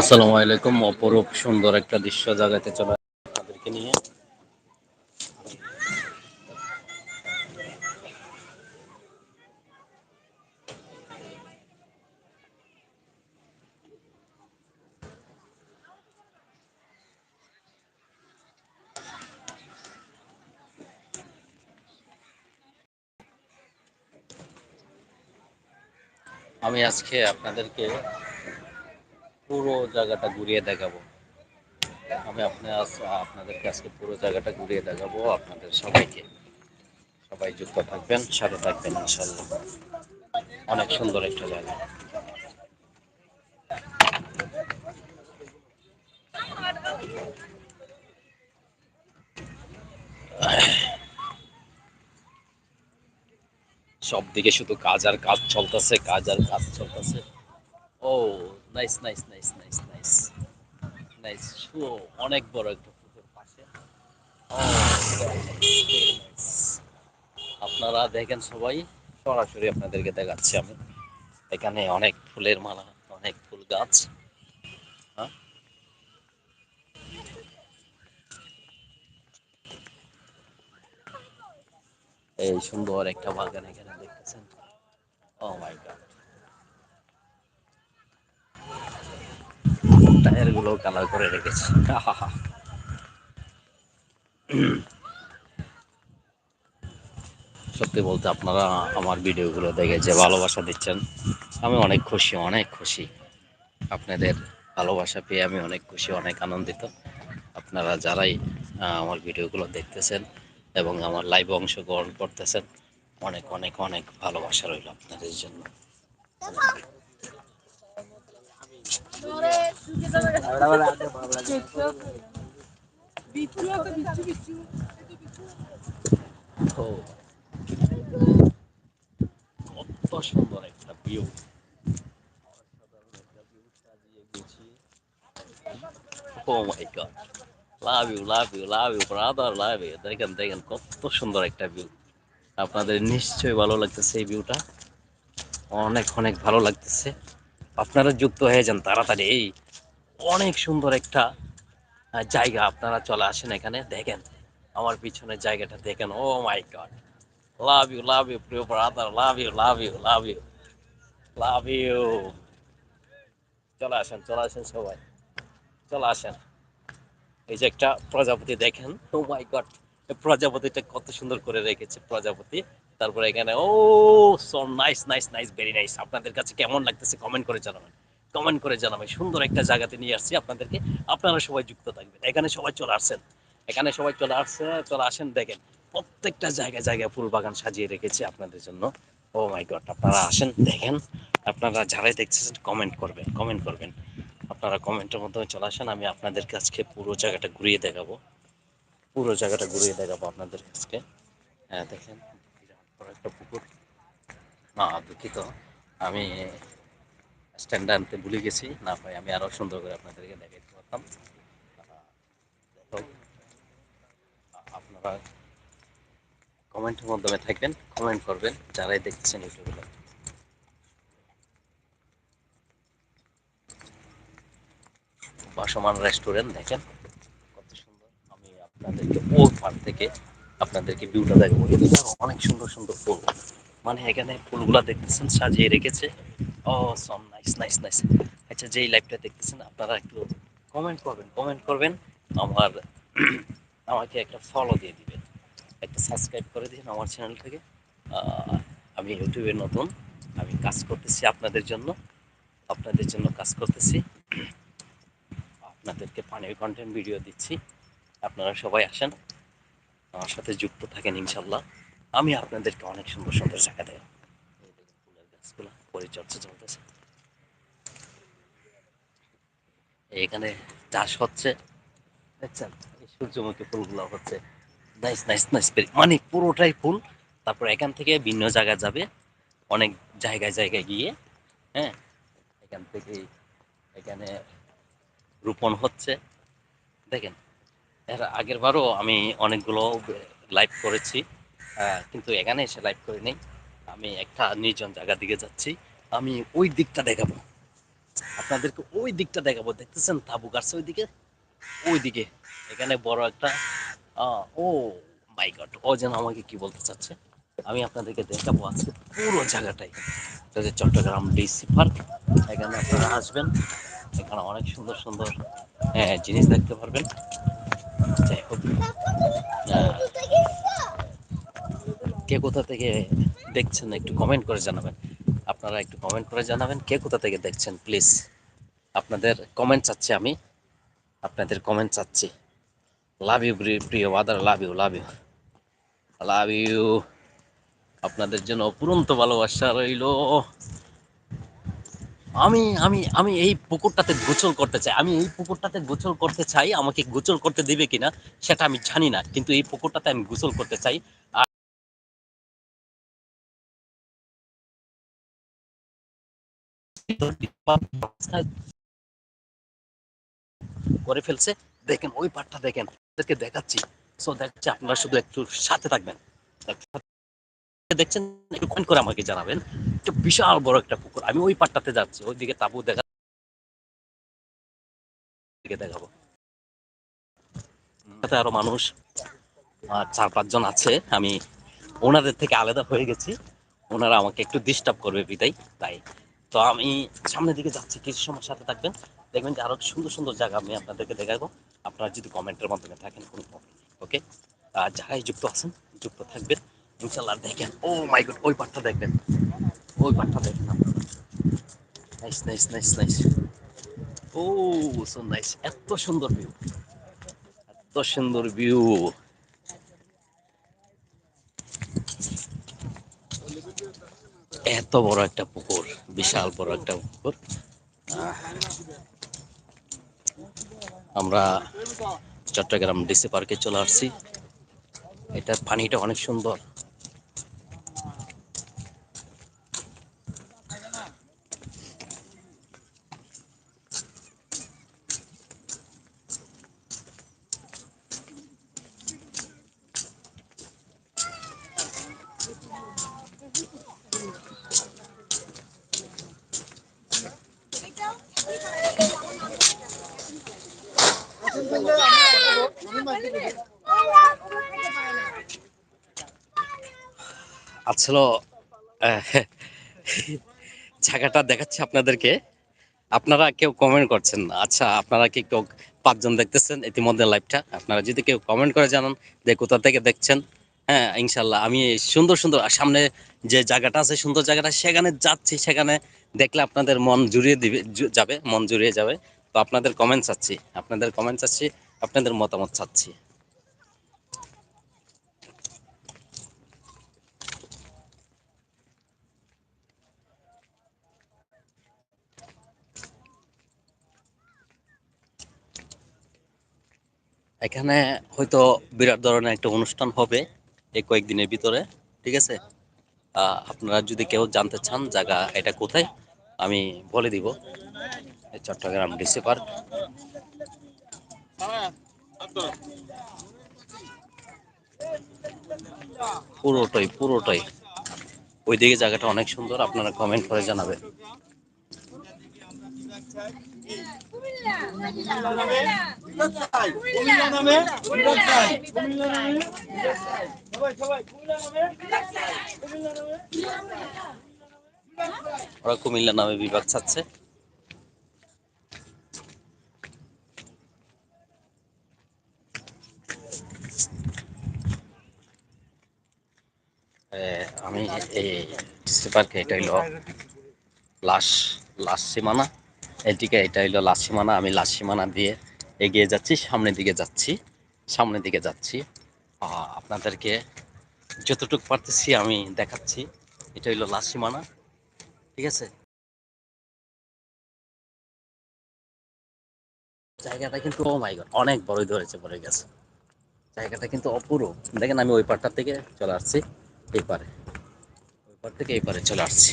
আসসালামু আলাইকুম অপরূপ সুন্দর একটা দৃশ্য জাগাতে চলে তাদেরকে নিয়ে। আমি আজকে আপনাদেরকে পুরো জায়গাটা ঘুরিয়ে দেখাবো। আমি আপনার আপনাদেরকে আজকে পুরো জায়গাটা ঘুরিয়ে দেখাবো আপনাদের সবাইকে। সবাই যুক্ত থাকবেন, সাথে থাকবেন ইনশাল্লাহ অনেক সুন্দর একটা জায়গা। সব দিকে শুধু কাজ আর কাজ চলতেছে, কাজ আর কাজ চলতেছে। ও nice nice nice nice nice nice অনেক বড় একটা পুকুর পাশে। আপনারা দেখেন সবাই, সরাসরি আপনাদেরকে দেখাচ্ছি আমি। এখানে অনেক ফুলের মালা, অনেক ফুল গাছ। হ্যাঁ? এই সুন্দর একটা বাগান এখানে দেখতেছেন। ও মাই গড টায়ারগুলো কালার করে রেখেছে। সত্যি বলতে আপনারা আমার ভিডিওগুলো দেখে যে ভালোবাসা দিচ্ছেন, আমি অনেক খুশি অনেক খুশি। আপনাদের ভালোবাসা পেয়ে আমি অনেক খুশি, অনেক আনন্দিত। আপনারা যারাই আমার ভিডিওগুলো দেখতেছেন এবং আমার লাইভে অংশগ্রহণ করতেছেন, অনেক অনেক অনেক ভালোবাসা রইল আপনাদের জন্য। কত সুন্দর একটা ভিউ লাভ লাভ লাভ লাভ দেখেন দেখেন কত সুন্দর একটা ভিউ আপনাদের নিশ্চয়ই ভালো লাগতেছে, এই ভিউটা অনেক অনেক ভালো লাগতেছে। আপনারা যুক্ত হয়ে যান তাড়াতাড়ি। এই অনেক সুন্দর একটা জায়গা আপনারা চলে আসেন এখানে, দেখেন। আমার পিছনের জায়গাটা দেখেন, ও my God. Love you love you প্রিয় brother love you love you love you love you চলে আসেন চলে আসেন সবাই। চলে আসেন। এই যে একটা প্রজাপতি দেখেন, ও মাই গড প্রজাপতিটা কত সুন্দর করে রেখেছে, প্রজাপতি। তারপরে এখানে, ও so nice nice nice very nice আপনাদের কাছে কেমন লাগতেছে কমেন্ট করে জানাবেন। কমেন্ট করে জানাবেন। সুন্দর একটা জায়গাতে নিয়ে আসছি আপনাদেরকে। আপনারা সবাই যুক্ত থাকবেন। এখানে সবাই চলে আসছেন এখানে সবাই চলে আসছে চলে আসেন। দেখেন, প্রত্যেকটা জায়গায় জায়গায় ফুল বাগান সাজিয়ে রেখেছি আপনাদের জন্য। ও মাই গড আপনারা আসেন, দেখেন। আপনারা যারাই দেখছেন কমেন্ট করবেন কমেন্ট করবেন। আপনারা কমেন্টের মাধ্যমে চলে আসেন। আমি আপনাদের কাছকে পুরো জায়গাটা ঘুরিয়ে দেখাবো। পুরো জায়গাটা ঘুরিয়ে দেখাবো আপনাদের কাছকে। হ্যাঁ দেখেন। একটা পুকুর। না দুঃখিত, আমি স্ট্যান্ড আনতে ভুলে গেছি। না পাই আমি আরও সুন্দর করে আপনাদেরকে দেখাইতে পারতাম। আপনারা কমেন্টের মাধ্যমে থাকবেন কমেন্ট করবেন, যারাই দেখছেন ইউটিউবে বাসমান রেস্টুরেন্ট দেখেন, কত সুন্দর। আমি আপনাদেরকে ওর পার থেকে আপনাদেরকে ভিউটা দেখাবো। এদিকে অনেক সুন্দর সুন্দর ফুল। মানে এখানে ফুলগুলা দেখতেছেন, সাজিয়ে রেখেছে। ও সম নাইস নাইস নাইস আচ্ছা যেই লাইভটা দেখতেছেন, আপনারা একটু কমেন্ট করবেন। কমেন্ট করবেন, আমার আমাকে একটা ফলো দিয়ে দিবেন। একটা সাবস্ক্রাইব করে দিন আমার চ্যানেল থেকে। আমি ইউটিউবে নতুন, আমি কাজ করতেছি আপনাদের জন্য। আপনাদের জন্য কাজ করতেছি। আপনাদেরকে পানির কন্টেন্ট ভিডিও দিচ্ছি। আপনারা সবাই আসেন। আমার সাথে যুক্ত থাকেন ইনশাল্লাহ আমি আপনাদেরকে অনেক সুন্দর সুন্দর জায়গা দেব ফুলের গাছগুলো, পরিচর্যা চলতেছে। এখানে চাষ হচ্ছে। দেখছেন সূর্যমুখী ফুলগুলো হচ্ছে। নাইস নাইস নাইস মানে পুরোটাই ফুল, তারপর এখান থেকে ভিন্ন জায়গা যাবে। অনেক জায়গায় জায়গায় গিয়ে হ্যাঁ। এখান থেকে এখানে রোপণ হচ্ছে। দেখেন এর আগের বারও আমি অনেকগুলো লাইভ করেছি কিন্তু এখানে এসে লাইভ করে নেই। আমি একটা নির্জন জায়গার দিকে যাচ্ছি। আমি ওই দিকটা দেখাবো। আপনাদেরকে ওই দিকটা দেখাবো। দেখতেছেন তাবু গাছ ওইদিকে? ওইদিকে। এখানে বড় একটা ও মাই গড ও যেন আমাকে কি বলতে চাচ্ছে? আমি আপনাদেরকে দেখাবো আজকে পুরো জায়গাটাই। চট্টগ্রাম ডিসি পার্ক এখানে আপনারা আসবেন। এখানে অনেক সুন্দর সুন্দর হ্যাঁ, জিনিস দেখতে পারবেন। যাই হোক। কে কোথা থেকে দেখছেন একটু কমেন্ট করে জানাবেন। আপনারা একটু কমেন্ট করে জানাবেন কে কোথা থেকে দেখছেন প্লিজ আপনাদের কমেন্ট চাচ্ছি আমি। আপনাদের কমেন্ট চাচ্ছি। লাভ ইউ প্রিয় other love you love you love you আপনাদের জন্য অপুরন্ত ভালোবাসা রইল। আমি আমি আমি এই পুকুরটাতে গোসল করতে চাই। আমি এই পুকুরটাতে গোসল করতে চাই, আমাকে গোসল করতে দিবে কিনা সেটা আমি জানি না, কিন্তু এই পুকুরটাতে আমি গোসল করতে চাই। করে ফেলছে। দেখেন, ওই পাটটা দেখেন ওদেরকে দেখাচ্ছি। সো দেখছি আপনারা শুধু একটু সাথে থাকবেন। দেখছেন? একটু করে আমাকে জানাবেন। একটা বিশাল বড় একটা পুকুর। আমি ওই পাটটাতে যাচ্ছি, ওইদিকে তাবু দেখা দেখাবো। আরও মানুষ চার পাঁচজন আছে। আমি ওনাদের থেকে আলাদা হয়ে গেছি। ওনারা আমাকে একটু ডিস্টার্ব করবে বিদায়, তাই। তো আমি সামনের দিকে যাচ্ছি, কিছু সময় সাথে থাকবেন। দেখবেন যে আরও সুন্দর সুন্দর জায়গা আমি আপনাদেরকে দেখাবো। আপনারা যদি কমেন্টের মাধ্যমে থাকেন, কোনো ওকে যারাই যুক্ত আছেন, যুক্ত থাকবেন ইনশাল্লাহ দেখেন ও মাই গড ওই পাঠটা দেখবেন। ওই পাটটা আপনারা। Nice nice nice nice oh so nice এত সুন্দর ভিউ এত সুন্দর ভিউ এত বড় একটা পুকুর, বিশাল বড় একটা পুকুর। আমরা চট্টগ্রাম ডিসি পার্কে চলে আসছি। এটার পানিটা অনেক সুন্দর। আসলে জায়গাটা দেখাচ্ছি আপনাদেরকে। আপনারা কেউ কমেন্ট করছেন আচ্ছা আপনারা কি কেউ পাঁচজন দেখতেছেন ইতিমধ্যে লাইভটা আপনারা যদি কেউ কমেন্ট করে জানান যে কোথা থেকে দেখছেন হ্যাঁ ইনশাল্লাহ আমি সুন্দর সুন্দর সামনে যে জায়গাটা আছে, সুন্দর জায়গাটা, সেখানে যাচ্ছি, সেখানে দেখলে আপনাদের মন জুড়িয়ে দিবে যাবে, মন জুড়িয়ে যাবে। তো আপনাদের কমেন্ট চাচ্ছি, আপনাদের কমেন্ট চাচ্ছি, আপনাদের মতামত চাচ্ছি। এখানে হয়তো বিরাট ধরনের একটা অনুষ্ঠান হবে এই কয়েকদিনের ভিতরে, ঠিক আছে? আপনারা যদি কেউ জানতে চান জায়গা এটা কোথায়, আমি বলে দিব। Chattogram DC park. পুরোটাই পুরোটাই। ওইদিকে জায়গাটা অনেক সুন্দর, আপনারা কমেন্ট করে জানাবেন। ওরা কুমিল্লা নামে বিভাগ চাচ্ছে। আমি এই পার্কে এটা হইল লাশ লাশ সীমানা। এদিকে এটা হইল লাশ সীমানা আমি লাশ সীমানা দিয়ে এগিয়ে যাচ্ছি, সামনের দিকে যাচ্ছি, সামনের দিকে যাচ্ছি। আপনাদেরকে যতটুকু পারতেছি আমি দেখাচ্ছি। এটা হইল লাশ সীমানা ঠিক আছে? জায়গাটা কিন্তু, ও মাই গড, অনেক বড়ই ধরেছে, পড়ে গেছে। জায়গাটা কিন্তু অপূর্ব দেখেন, আমি ওই পারটা থেকে চলে আসছি, এই পারে। ওই পার থেকে এই পারে চলে আসছি।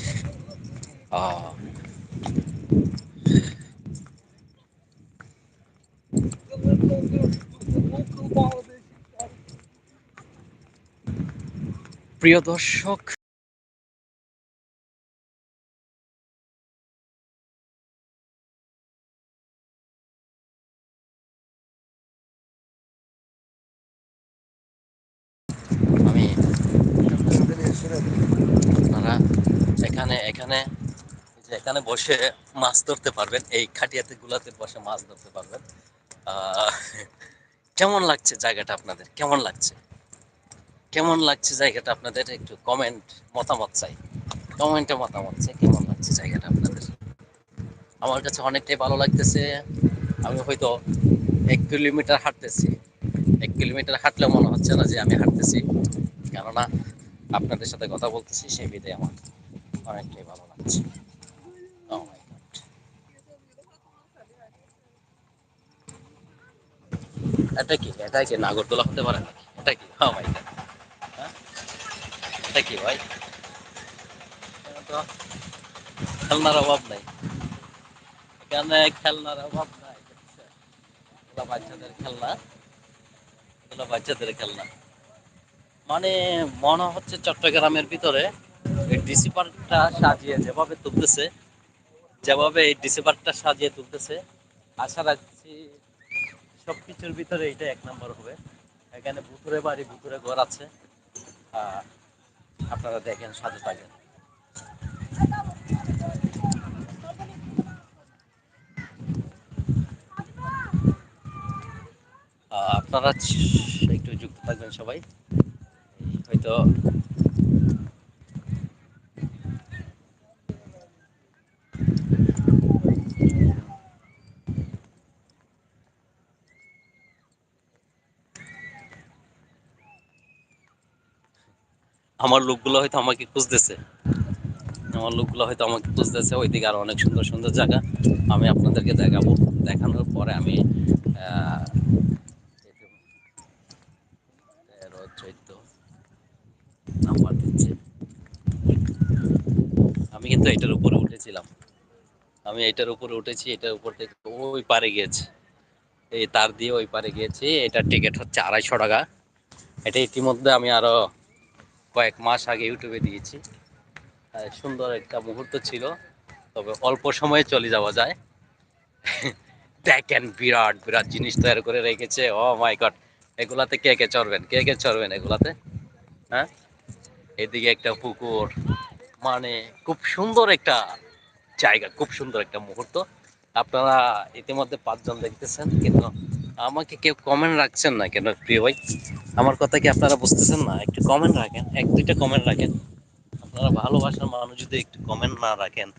প্রিয় দর্শক, আমি আপনারা এখানে এখানে এখানে বসে মাছ ধরতে পারবেন, এই খাটিয়াতে, গুলাতে বসে মাছ ধরতে পারবেন। কেমন লাগছে জায়গাটা আপনাদের? কেমন লাগছে? কেমন লাগছে জায়গাটা আপনাদের? একটু কমেন্ট মতামত চাই। কমেন্টে মতামত চাই, কেমন লাগছে জায়গাটা আপনাদের? আমার কাছে অনেকটাই ভালো লাগতেছে। আমি হয়তো এক কিলোমিটার হাঁটতেছি। এক কিলোমিটার হাঁটলে মনে হচ্ছে না যে আমি হাঁটতেছি। কেননা আপনাদের সাথে কথা বলতেছি, সেই বিধে আমার। অনেকটাই ভালো লাগছে। এটা কি? এটা কি? নাগরদোলা হতে পারে নাকি এটা কি? ও মাই গড এটা কি ভাই? খেলনার অভাব নাই। এখানে খেলনার অভাব নাই এগুলো বাচ্চাদের খেলনা। এগুলো বাচ্চাদের খেলনা। মানে মনে হচ্ছে চট্টগ্রামের ভিতরে এই ডিসি পার্কটা সাজিয়ে যেভাবে তুলতেছে, যেভাবে এই ডিসি পার্কটা সাজিয়ে তুলতেছে, আশা রাখছি সবকিছুর ভিতরে এটা এক নম্বর হবে। এখানে ভুতুরে বাড়ি, ভুতুরে ঘর আছে। আপনারা দেখেন, সাথে থাকেন। আপনারা একটু যুক্ত থাকবেন সবাই। হয়তো আমার লোকগুলো হয়তো আমাকে খুঁজতেছে। আমার লোকগুলো হয়তো আমাকে খুঁজতেছে, ওইদিকে আরও অনেক সুন্দর সুন্দর জায়গা। আমি আপনাদেরকে দেখাবো। দেখানোর পরে আমি দিচ্ছে। আমি কিন্তু এটার উপরে উঠেছিলাম। আমি এটার উপরে উঠেছি, এটার উপর থেকে ওই পারে গিয়েছি। এই তার দিয়ে ওই পারে গিয়েছি। এটার টিকিট হচ্ছে আড়াইশো টাকা। এটা ইতিমধ্যে আমি আরও কয়েক মাস আগে ইউটিউবে দিয়েছি। সুন্দর একটা মুহূর্ত ছিল, তবে অল্প সময়ে চলে যাওয়া যায়। দেখেন বিরাট বিরাট জিনিস তৈরি করে রেখেছে। ও মাই গড এগুলাতে কে কে চড়বেন? কে কে চড়বেন এগুলাতে? হ্যাঁ? এদিকে একটা পুকুর মানে খুব সুন্দর একটা জায়গা, খুব সুন্দর একটা মুহূর্ত। আপনারা ইতিমধ্যে পাঁচজন দেখতেছেন, কিন্তু আমাকে কেউ কমেন্ট রাখছেন না কেন প্রিয় ভাই? আমার কথা কি আপনারা বুঝতেছেন না? একটু কমেন্ট রাখেন, এক দুইটা কমেন্ট রাখেন। আপনারা ভালোবাসার মানুষ যদি একটু কমেন্ট না রাখেন,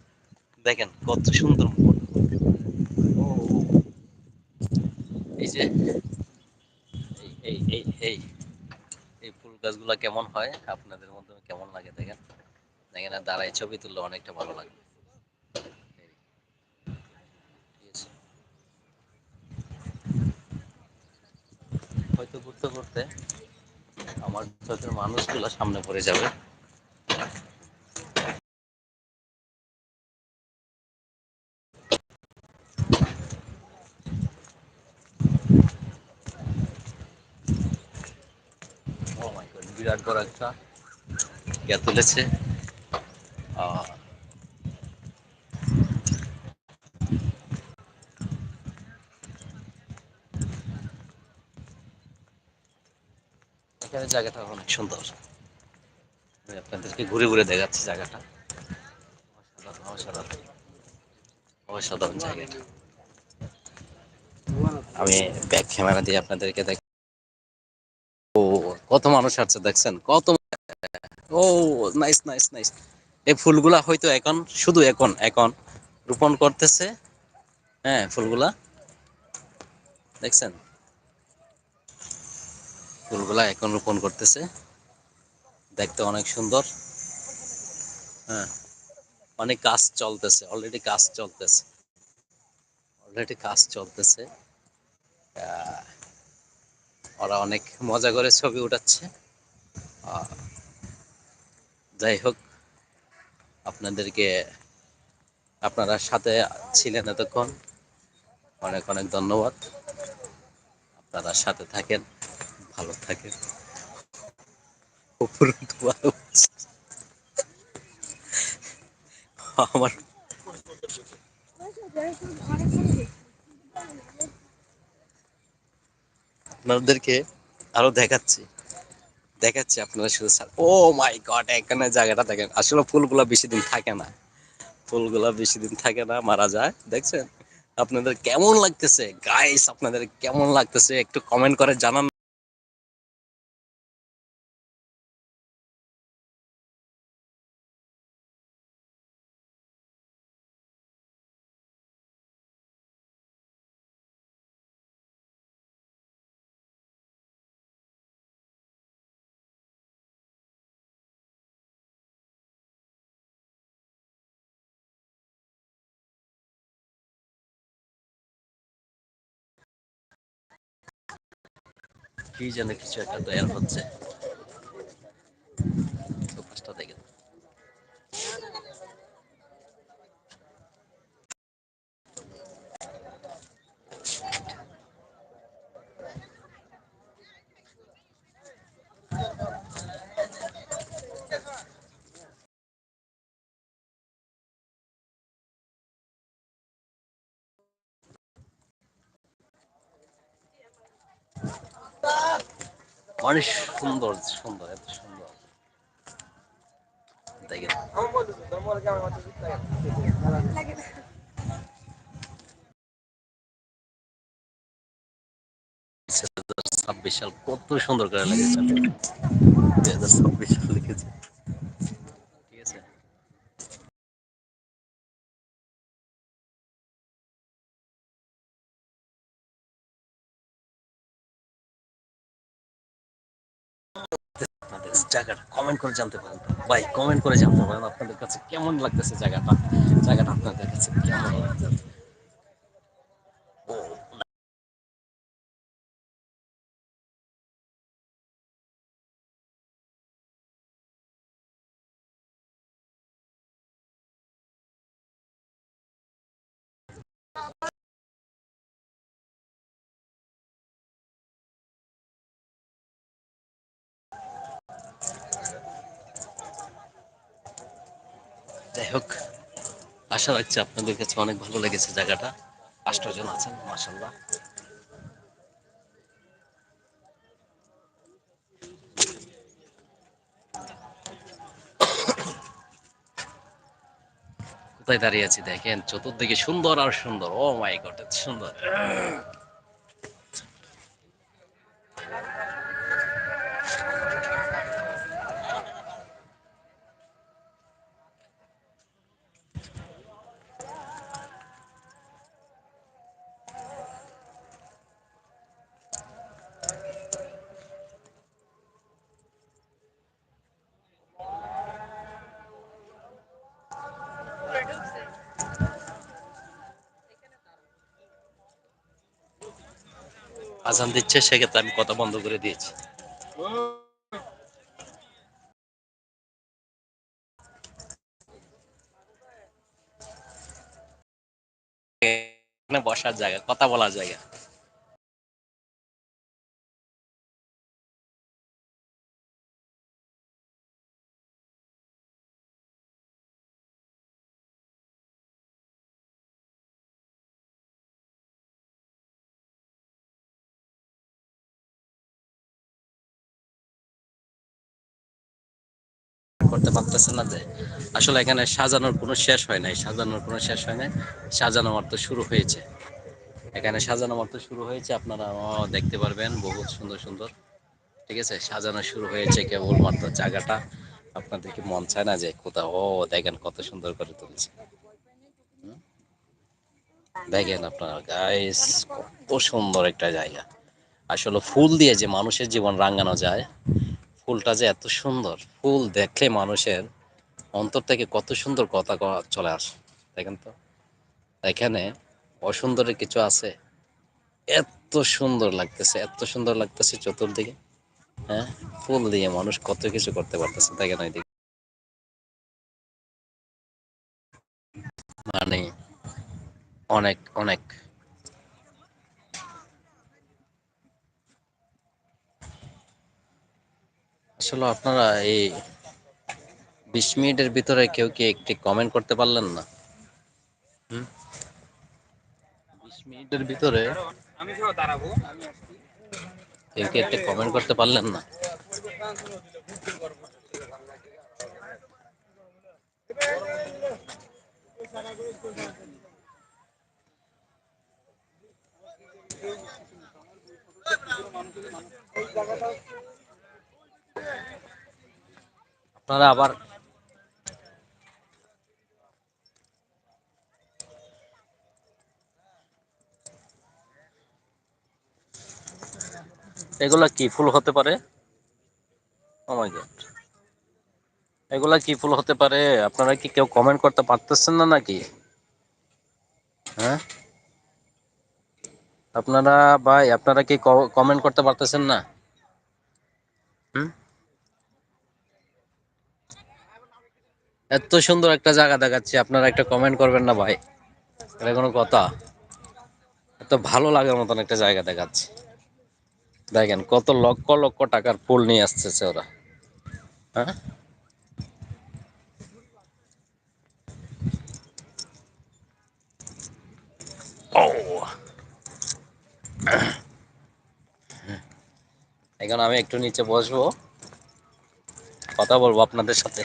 দেখেন কত সুন্দর এই যে, এই এই এই এই ফুল গাছগুলা কেমন হয়? আপনাদের মধ্যে কেমন লাগে দেখেন? দেখেন দাঁড়ায় ছবি তুললে অনেকটা ভালো লাগে এই, ঠিক আছে। হয়তো ঘুরতে ঘুরতে আমার চোখের মানুষগুলো সামনে পড়ে যাবে। গড বিরাট বড় একটা ইয়া তুলেছে। আহ, এখানে জায়গাটা অনেক সুন্দর। আপনাদেরকে ঘুরে ঘুরে দেখাচ্ছি জায়গাটা। অসাধারণ জায়গাটা। আমি ব্যাক ক্যামেরা দিয়ে আপনাদেরকে দেখ ও, কত মানুষ আসছে দেখছেন? কত ও নাইস নাইস নাইস এই ফুলগুলা হয়তো এখন, শুধু এখন এখন রোপণ করতেছে। হ্যাঁ ফুলগুলা। দেখছেন? ফুলগুলা এখন রোপণ করতেছে। দেখতে অনেক সুন্দর। হ্যাঁ অনেক কাজ চলতেছে অলরেডি কাজ চলতেছে। অলরেডি কাজ চলতেছে। ওরা অনেক মজা করে ছবি উঠাচ্ছে। যাই হোক, আপনাদেরকে, আপনারা সাথে ছিলেন এতক্ষণ। অনেক অনেক ধন্যবাদ। আপনারা সাথে থাকেন। ভালো ভালো আমার আপনাদেরকে আরও দেখাচ্ছি। দেখাচ্ছি আপনাদের শুধু স্যার। ও মাই গড, এখানে জায়গাটা দেখেন। আসলে ফুলগুলো বেশি দিন থাকে না। ফুলগুলা বেশি দিন থাকে না, মারা যায়। দেখছেন? আপনাদের কেমন লাগতেছে? গাইস আপনাদের কেমন লাগতেছে? একটু কমেন্ট করে জানান। কি যেন কিছু একটা তৈরি হচ্ছে। ফোকাসটা অনেক সুন্দর সুন্দর, এত সুন্দর। দেখেন। ছাব্বিশ সাল কত সুন্দর করে লেগেছে। দুই হাজার ছাব্বিশ সাল লিখেছে জায়গাটা কমেন্ট করে জানতে পারেন ভাই কমেন্ট করে জানতে পারেন আপনাদের কাছে কেমন লাগতেছে জায়গাটা? জায়গাটা আপনাদের কাছে কেমন লাগতেছে? যাই হোক, আশা রাখছি আপনাদের কাছে অনেক ভালো লেগেছে জায়গাটা। আষ্টজন আছেন মাসাল্লাহ কোথায় দাঁড়িয়ে আছি দেখেন? চতুর্দিকে সুন্দর আর সুন্দর। ও মাই গড সুন্দর। আজান দিচ্ছে সেক্ষেত্রে আমি কথা বন্ধ করে দিয়েছি। বসার জায়গা কথা বলার জায়গা। করতে পারতেছে না যে আসলে এখানে সাজানোর কোনো শেষ হয় নাই, সাজানোর কোনো শেষ হয় নাই। সাজানো মাত্র শুরু হয়েছে। এখানে সাজানো মাত্র শুরু হয়েছে, আপনারা দেখতে পারবেন, বহুত সুন্দর সুন্দর। ঠিক আছে? সাজানো শুরু হয়েছে কেবলমাত্র জায়গাটা। আপনাদের কি মন চায় না যে কোথাও, ও দেখেন কত সুন্দর করে তুলছে। দেখেন আপনারা গাইস কত সুন্দর একটা জায়গা। আসলে ফুল দিয়ে যে মানুষের জীবন রাঙানো যায় ফুলটা যে এত সুন্দর, ফুল দেখলে মানুষের অন্তর থেকে কত সুন্দর কথা চলে আসে, দেখেন তো? এখানে অসুন্দরের কিছু আছে। এত সুন্দর লাগতেছে, এত সুন্দর লাগতেছে চতুর্দিকে। হ্যাঁ? ফুল দিয়ে মানুষ কত কিছু করতে পারতেছে, দেখেন ওইদিকে। মানে অনেক অনেক আসলে আপনারা এই বিশ মিনিটের ভিতরে কেউ কি একটি কমেন্ট করতে পারলেন না? বিশ মিনিটের ভিতরে কেউ কি একটা কমেন্ট করতে পারলেন না? আপনারা আবার এগুলা কি ফুল হতে পারে? ও এগুলা কি ফুল হতে পারে? আপনারা কি কেউ কমেন্ট করতে পারতেছেন না নাকি? হ্যাঁ? আপনারা ভাই, আপনারা কি কমেন্ট করতে পারতেছেন না? হুম? এত সুন্দর একটা জায়গা দেখাচ্ছি। আপনারা একটা কমেন্ট করবেন না ভাই। এটা কোনো কথা। এত ভালো লাগার মতন একটা জায়গা দেখাচ্ছি। দেখেন কত লক্ষ লক্ষ টাকার ফুল নিয়ে আসতেছে ওরা। হ্যাঁ? এখন আমি একটু নিচে বসবো। কথা বলব আপনাদের সাথে।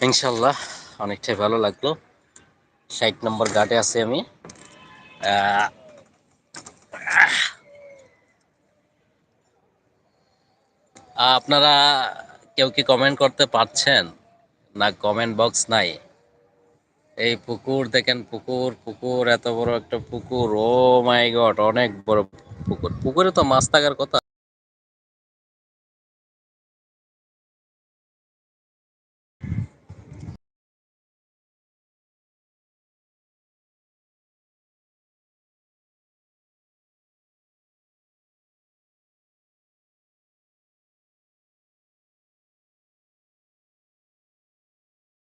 ইনশাল্লাহ অনেকটাই ভালো লাগল। ষাট নম্বর ঘাটে আছি আমি। আপনারা কেউ কি কমেন্ট করতে পারছেন? না কমেন্ট বক্স নাই। এই পুকুর দেখেন, পুকুর পুকুর, এত বড় একটা পুকুর। ও মাই গড অনেক বড় পুকুর। পুকুরে তো মাছ থাকার কথা।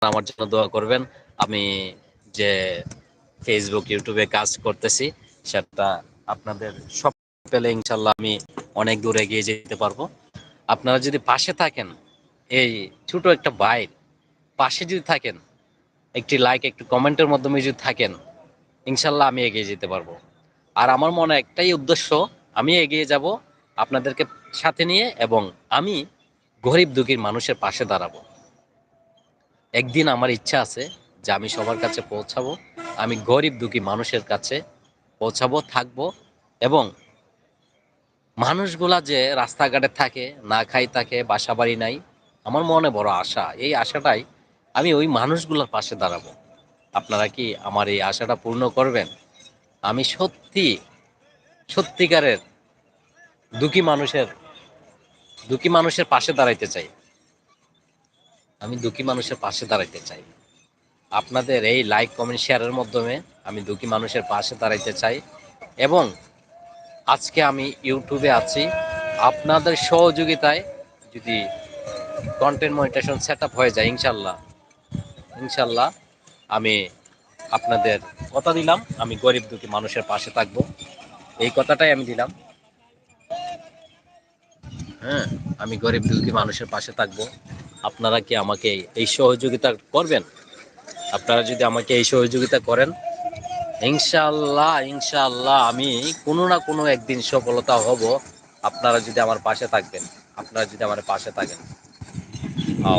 আমার জন্য দোয়া করবেন। আমি যে ফেসবুক ইউটিউবে কাজ করতেছি, সেটা আপনাদের সব পেলে ইনশাল্লাহ আমি অনেক দূর এগিয়ে যেতে পারব। আপনারা যদি পাশে থাকেন, এই ছোট একটা বাইর, পাশে যদি থাকেন, একটি লাইক একটি কমেন্টের মাধ্যমে যদি থাকেন, ইনশাল্লাহ আমি এগিয়ে যেতে পারব। আর আমার মনে একটাই উদ্দেশ্য, আমি এগিয়ে যাব আপনাদেরকে সাথে নিয়ে এবং আমি গরিব দুঃখীর মানুষের পাশে দাঁড়াবো। একদিন আমার ইচ্ছা আছে যে আমি সবার কাছে পৌঁছাবো, আমি গরিব দুঃখী মানুষের কাছে পৌঁছাবো, থাকব এবং মানুষগুলা যে রাস্তাঘাটে থাকে, না খাই থাকে বাসা বাড়ি নাই, আমার মনে বড় আশা। এই আশাটাই আমি ওই মানুষগুলোর পাশে দাঁড়াবো। আপনারা কি আমার এই আশাটা পূর্ণ করবেন? আমি সত্যি, সত্যিকারের দুঃখী মানুষের দুঃখী মানুষের পাশে দাঁড়াইতে চাই। আমি দুঃখী মানুষের পাশে দাঁড়াইতে চাই। আপনাদের এই লাইক কমেন্ট শেয়ারের মাধ্যমে আমি দুঃখী মানুষের পাশে দাঁড়াইতে চাই এবং আজকে আমি ইউটিউবে আছি। আপনাদের সহযোগিতায় যদি কন্টেন্ট মনিটেশন সেট হয়ে যায়, ইনশাল্লাহ ইনশাল্লাহ আমি আপনাদের কথা দিলাম। আমি গরিব দুঃখী মানুষের পাশে থাকব। এই কথাটাই আমি দিলাম। হ্যাঁ আমি গরিব দুঃখী মানুষের পাশে থাকব। আপনারা কি আমাকে এই সহযোগিতা করবেন? আপনারা যদি আমাকে এই সহযোগিতা করেন ইনশাল্লাহ ইনশাল্লাহ আমি কোনো না কোনো একদিন সফলতা হব। আপনারা যদি আমার পাশে থাকবেন, আপনারা যদি আমার পাশে থাকেন।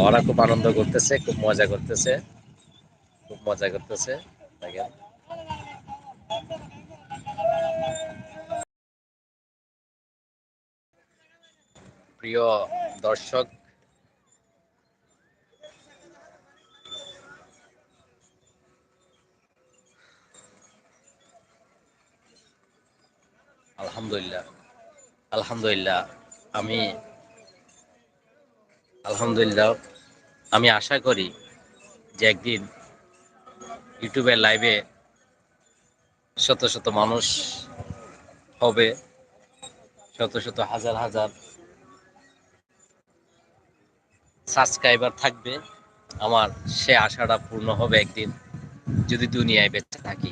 ওরা খুব আনন্দ করতেছে, খুব মজা করতেছে, খুব মজা করতেছে। দেখেন। প্রিয় দর্শক আলহামদুলিল্লাহ। আলহামদুলিল্লাহ, আমি আলহামদুলিল্লাহ, আমি আশা করি যে একদিন ইউটিউবের লাইভে শত শত মানুষ হবে, শত শত হাজার হাজার সাবস্ক্রাইবার থাকবে। আমার সে আশাটা পূর্ণ হবে একদিন যদি দুনিয়ায় বেঁচে থাকি।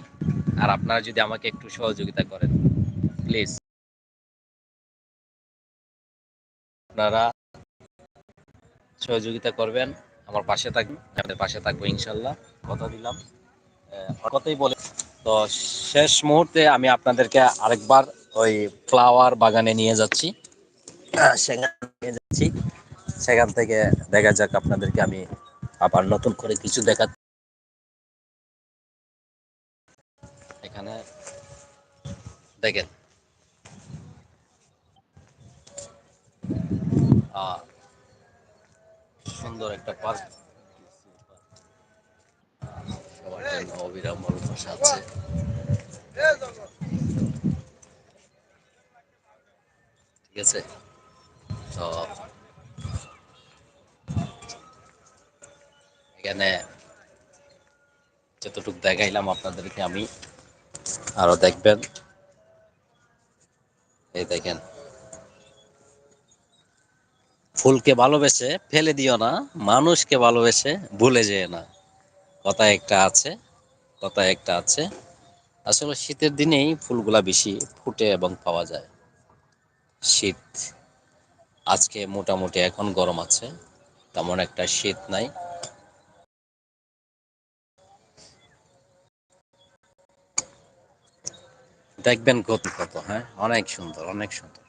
আর আপনারা যদি আমাকে একটু সহযোগিতা করেন। প্লিজ আপনারা সহযোগিতা করবেন, আমার পাশে থাকবেন আমাদের পাশে থাকব ইনশাল্লাহ। কথা দিলাম। কথাই বলে তো শেষ মুহূর্তে আমি আপনাদেরকে আরেকবার ওই ফ্লাওয়ার বাগানে নিয়ে যাচ্ছি। সেখানে যাচ্ছি। সেখান থেকে দেখা যাক আপনাদেরকে আমি আবার নতুন করে কিছু দেখা এখানে দেখেন আহ, সুন্দর একটা পার্ক সবার জন্য অবিরাম ভালোবাসা আছে। ঠিক আছে? তো এখানে যতটুকু দেখাইলাম আপনাদেরকে আমি আরও দেখবেন। এই দেখেন। ফুলকে ভালোবেসে ফেলে দিও না, মানুষকে ভালোবেসে ভুলে যেও না। কথা একটা আছে, কথা একটা আছে। আসলে শীতের দিনেই ফুলগুলা বেশি ফুটে এবং পাওয়া যায়। শীত আজকে মোটামুটি এখন গরম আছে, তেমন একটা শীত নাই। দেখবেন কত কত হ্যাঁ? অনেক সুন্দর অনেক সুন্দর।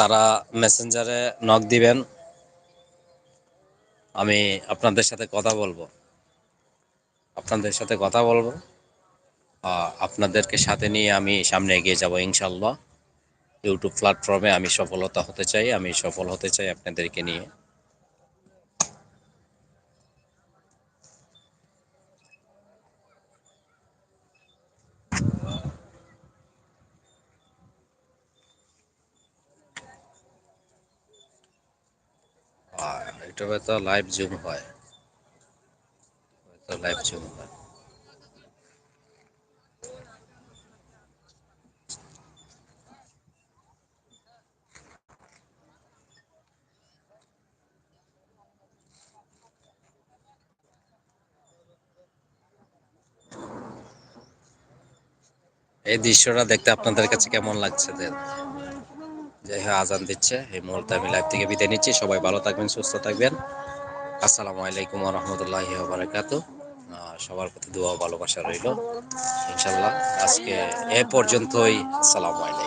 তারা মেসেঞ্জারে নক দিবেন। আমি আপনাদের সাথে কথা বলব। আপনাদের সাথে কথা বলব। আপনাদেরকে সাথে নিয়ে আমি সামনে এগিয়ে যাব ইনশাল্লাহ ইউটিউব প্ল্যাটফর্মে আমি সফলতা হতে চাই, আমি সফল হতে চাই আপনাদেরকে নিয়ে। আর ইউটিউবে তো লাইভ জুম হয়। তো লাইভ জুম হয়। এই দৃশ্যটা দেখতে আপনাদের কাছে কেমন লাগছে আজান দিচ্ছে। এই মুহূর্তে আমি লাইভ থেকে বিদায় নিচ্ছি। সবাই ভালো থাকবেন, সুস্থ থাকবেন। আসসালামু আলাইকুম রহমতুল্লাহ বারাকাতু সবার প্রতি দোয়া ভালোবাসা রইল। ইনশাল্লাহ আজকে এ পর্যন্তই। আসসালামু আলাইকুম।